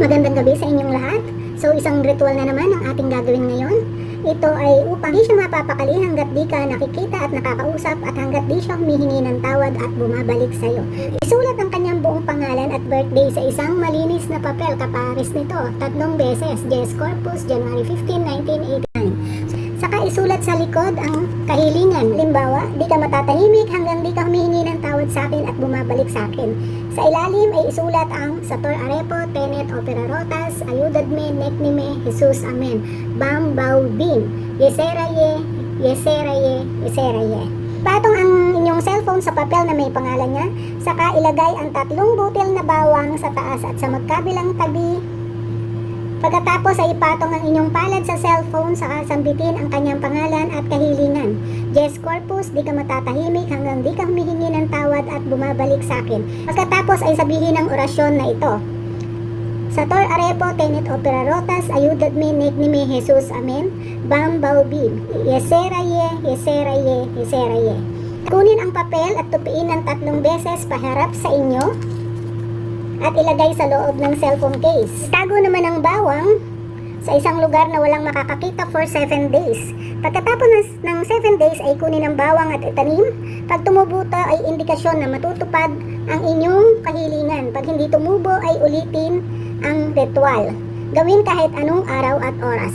Magandang gabi sa inyong lahat. So isang ritual na naman ang ating gagawin ngayon. Ito ay upang di siya mapapakali hanggat di ka nakikita at nakakausap at hanggat di siya humihingi ng tawad at bumabalik sa iyo. Isulat ang kanyang buong pangalan at birthday sa isang malinis na papel kapares nito tatlong beses. Jess Corpus, January 15, 1989. Saka isulat sa likod ang kahilingan. Limbawa, di ka matatahimik hanggang di ka humihingi ng tawad sa akin at bumabalik sa akin. Sa ilalim ay isulat ang Sator Arepo, Tenet Opera Rotas, Ayudadme, Neknime, Jesus, Amen. Bam, Bau, Bin. Yeseraye, Yeseraye, Yeseraye. Patong ang inyong cellphone sa papel na may pangalan niya, saka ilagay ang tatlong butil na bawang sa taas at sa magkabilang tabi Pagkatapos ay ipatong ang inyong palad sa cellphone saka sambitin ang kanyang pangalan at kahilingan. Jess Corpus, di ka matatahimik hanggang di ka humihingi ng tawad at bumabalik sa akin. Pagkatapos ay sabihin ang orasyon na ito. Sator Arepo, Tenet Opera Rotas, Ayudad me, Negnime, Jesus, Amen. Bam Baubim, Yeseraye, Yeseraye, Yeseraye. Kunin ang papel at tupiin ng tatlong beses paharap sa inyo at ilagay sa loob ng cellphone case. Tago naman ang bawang sa isang lugar na walang makakakita for 7 days. Pagkatapos ng, ng 7 days ay kunin ang bawang at itanim. Pag tumubo ito ay indikasyon na matutupad ang inyong kahilingan. Pag hindi tumubo ay ulitin ang ritual. Gawin kahit anong araw at oras.